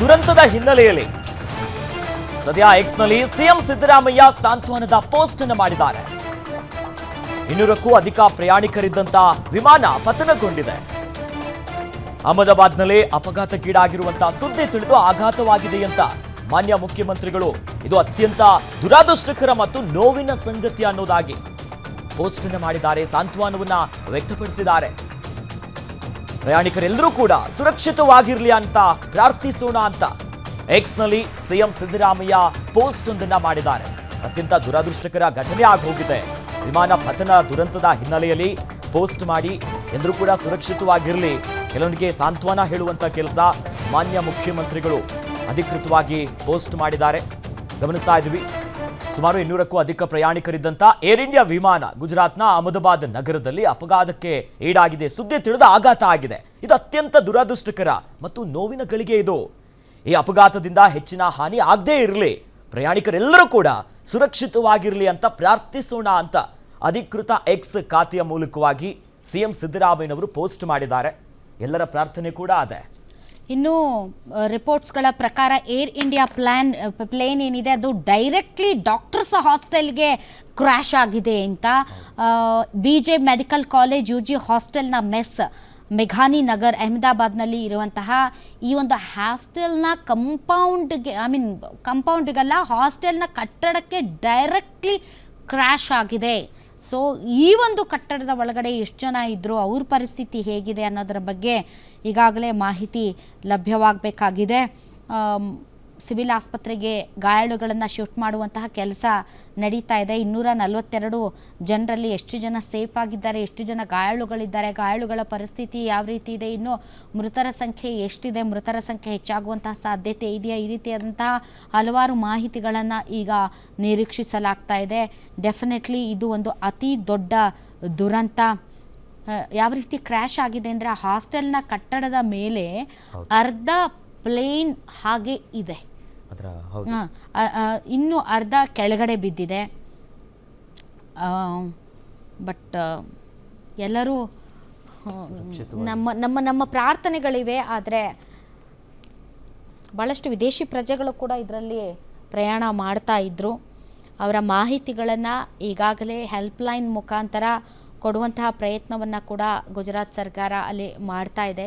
ದುರಂತದ ಹಿನ್ನೆಲೆಯಲ್ಲಿ ಸದ್ಯ ಎಕ್ಸ್ನಲ್ಲಿ ಸಿಎಂ ಸಿದ್ದರಾಮಯ್ಯ ಸಾಂತ್ವನದ ಪೋಸ್ಟ್ ಅನ್ನು ಮಾಡಿದ್ದಾರೆ. ಇನ್ನೂರಕ್ಕೂ ಅಧಿಕ ಪ್ರಯಾಣಿಕರಿದ್ದಂತ ವಿಮಾನ ಪತನಗೊಂಡಿದೆ. ಅಹಮದಾಬಾದ್ನಲ್ಲಿ ಅಪಘಾತಕ್ಕೀಡಾಗಿರುವಂತಹ ಸುದ್ದಿ ತಿಳಿದು ಆಘಾತವಾಗಿದೆ ಅಂತ ಮಾನ್ಯ ಮುಖ್ಯಮಂತ್ರಿಗಳು ಇದು ಅತ್ಯಂತ ದುರಾದೃಷ್ಟಕರ ಮತ್ತು ನೋವಿನ ಸಂಗತಿ ಅನ್ನೋದಾಗಿ ಪೋಸ್ಟ್ ಮಾಡಿದ್ದಾರೆ, ಸಾಂತ್ವನವನ್ನ ವ್ಯಕ್ತಪಡಿಸಿದ್ದಾರೆ. ಪ್ರಯಾಣಿಕರೆಲ್ಲರೂ ಕೂಡ ಸುರಕ್ಷಿತವಾಗಿರಲಿ ಅಂತ ಪ್ರಾರ್ಥಿಸೋಣ ಅಂತ. ಎಕ್ಸ್ನಲ್ಲಿ ಸಿಎಂ ಸಿದ್ದರಾಮಯ್ಯ ಪೋಸ್ಟ್ ಒಂದನ್ನ ಮಾಡಿದ್ದಾರೆ. ಅತ್ಯಂತ ದುರದೃಷ್ಟಕರ ಘಟನೆ ಆಗೋಗಿದೆ. ವಿಮಾನ ಪತನ ದುರಂತದ ಹಿನ್ನೆಲೆಯಲ್ಲಿ ಪೋಸ್ಟ್ ಮಾಡಿ ಎಲ್ಲರೂ ಕೂಡ ಸುರಕ್ಷಿತವಾಗಿರಲಿ. ಕೆಲವರಿಗೆ ಸಾಂತ್ವನ ಹೇಳುವಂತ ಕೆಲಸ ಮಾನ್ಯ ಮುಖ್ಯಮಂತ್ರಿಗಳು ಅಧಿಕೃತವಾಗಿ ಪೋಸ್ಟ್ ಮಾಡಿದ್ದಾರೆ. ಗಮನಿಸ್ತಾ ಇದ್ವಿ ಸುಮಾರು ಇನ್ನೂರಕ್ಕೂ ಅಧಿಕ ಪ್ರಯಾಣಿಕರಿದ್ದಂತ ಏರ್ ಇಂಡಿಯಾ ವಿಮಾನ ಗುಜರಾತ್ನ ಅಹಮದಾಬಾದ್ ನಗರದಲ್ಲಿ ಅಪಘಾತಕ್ಕೆ ಈಡಾಗಿದೆ. ಸುದ್ದಿ ತಿಳಿದ ಆಘಾತ ಆಗಿದೆ. ಇದು ಅತ್ಯಂತ ದುರದೃಷ್ಟಕರ ಮತ್ತು ನೋವಿನ ಗಳಿಗೆ ಇದು. ಈ ಅಪಘಾತದಿಂದ ಹೆಚ್ಚಿನ ಹಾನಿ ಆಗದೇ ಇರಲಿ. ಪ್ರಯಾಣಿಕರೆಲ್ಲರೂ ಕೂಡ ಸುರಕ್ಷಿತವಾಗಿರಲಿ ಅಂತ ಪ್ರಾರ್ಥಿಸೋಣ ಅಂತ ಅಧಿಕೃತ ಎಕ್ಸ್ ಖಾತೆಯ ಮೂಲಕವಾಗಿ ಸಿಎಂ ಸಿದ್ದರಾಮಯ್ಯನವರು ಪೋಸ್ಟ್ ಮಾಡಿದ್ದಾರೆ. ಎಲ್ಲರ ಪ್ರಾರ್ಥನೆ ಕೂಡ ಅದೇ. ಇನ್ನು ರಿಪೋರ್ಟ್ಸ್ಗಳ ಪ್ರಕಾರ ಏರ್ ಇಂಡಿಯಾ ಪ್ಲ್ಯಾನ್ ಪ್ಲೇನ್ ಏನಿದೆ ಅದು ಡೈರೆಕ್ಟ್ಲಿ ಡಾಕ್ಟರ್ಸ್ ಹಾಸ್ಟೆಲ್ಗೆ ಕ್ರ್ಯಾಶ್ ಆಗಿದೆ ಅಂತ. B J medical college U G ಹಾಸ್ಟೆಲ್ನ mess ಮೆಘಾನಿ ನಗರ್ ಅಹಮದಾಬಾದ್ನಲ್ಲಿ ಇರುವಂತಹ ಈ ಒಂದು ಹಾಸ್ಟೆಲ್ನ ಕಂಪೌಂಡ್ಗೆ ಐ ಮೀನ್ ಕಂಪೌಂಡ್ಗಲ್ಲ ಹಾಸ್ಟೆಲ್ನ ಕಟ್ಟಡಕ್ಕೆ ಡೈರೆಕ್ಟ್ಲಿ ಕ್ರ್ಯಾಶ್ ಆಗಿದೆ. ಸೊ ಈ ಒಂದು ಕಟ್ಟಡದ ಒಳಗಡೆ ಎಷ್ಟು ಜನ ಇದ್ದರು ಅವ್ರ ಪರಿಸ್ಥಿತಿ ಹೇಗಿದೆ ಅನ್ನೋದರ ಬಗ್ಗೆ ಈಗಾಗಲೇ ಮಾಹಿತಿ ಲಭ್ಯವಾಗಬೇಕಾಗಿದೆ. ಸಿವಿಲ್ ಆಸ್ಪತ್ರೆಗೆ ಗಾಯಾಳುಗಳನ್ನು ಶಿಫ್ಟ್ ಮಾಡುವಂತಹ ಕೆಲಸ ನಡೀತಾ ಇದೆ. ಇನ್ನೂರ ನಲವತ್ತೆರಡು ಜನರಲ್ಲಿ ಎಷ್ಟು ಜನ ಸೇಫ್ ಆಗಿದ್ದಾರೆ ಎಷ್ಟು ಜನ ಗಾಯಾಳುಗಳಿದ್ದಾರೆ ಗಾಯಾಳುಗಳ ಪರಿಸ್ಥಿತಿ ಯಾವ ರೀತಿ ಇದೆ ಇನ್ನು ಮೃತರ ಸಂಖ್ಯೆ ಎಷ್ಟಿದೆ ಮೃತರ ಸಂಖ್ಯೆ ಹೆಚ್ಚಾಗುವಂತಹ ಸಾಧ್ಯತೆ ಇದೆಯಾ? ಈ ರೀತಿಯಾದಂತಹ ಹಲವಾರು ಮಾಹಿತಿಗಳನ್ನು ಈಗ ನಿರೀಕ್ಷಿಸಲಾಗ್ತಾ ಇದೆ. ಡೆಫಿನೆಟ್ಲಿ ಇದು ಒಂದು ಅತಿ ದೊಡ್ಡ ದುರಂತ. ಯಾವ ರೀತಿ ಕ್ರ್ಯಾಶ್ ಆಗಿದೆ ಅಂದರೆ ಹಾಸ್ಟೆಲ್ನ ಕಟ್ಟಡದ ಮೇಲೆ ಅರ್ಧ ಪ್ಲೇನ್ ಹಾಗೆ ಇದೆ. ಅದರ ಇನ್ನು ಅರ್ಧ ಕೆಳಗಡೆ ಬಿದ್ದಿದೆ. ಬಟ್ ಎಲ್ಲರೂ ನಮ್ಮ ನಮ್ಮ ನಮ್ಮ ಪ್ರಾರ್ಥನೆಗಳಿವೆ ಆದರೆ ಭಾಳಷ್ಟು ವಿದೇಶಿ ಪ್ರಜೆಗಳು ಕೂಡ ಇದರಲ್ಲಿ ಪ್ರಯಾಣ ಮಾಡ್ತಾ ಇದ್ದರು ಅವರ ಮಾಹಿತಿಗಳನ್ನು ಈಗಾಗಲೇ ಹೆಲ್ಪ್ಲೈನ್ ಮುಖಾಂತರ ಕೊಡುವಂತಹ ಪ್ರಯತ್ನವನ್ನು ಕೂಡ ಗುಜರಾತ್ ಸರ್ಕಾರ ಅಲ್ಲಿ ಮಾಡ್ತಾ ಇದೆ.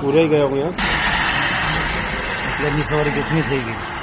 પૂરાઈ ગયા હું એટલે લગ્ન સવારી કેટલી થઈ ગઈ.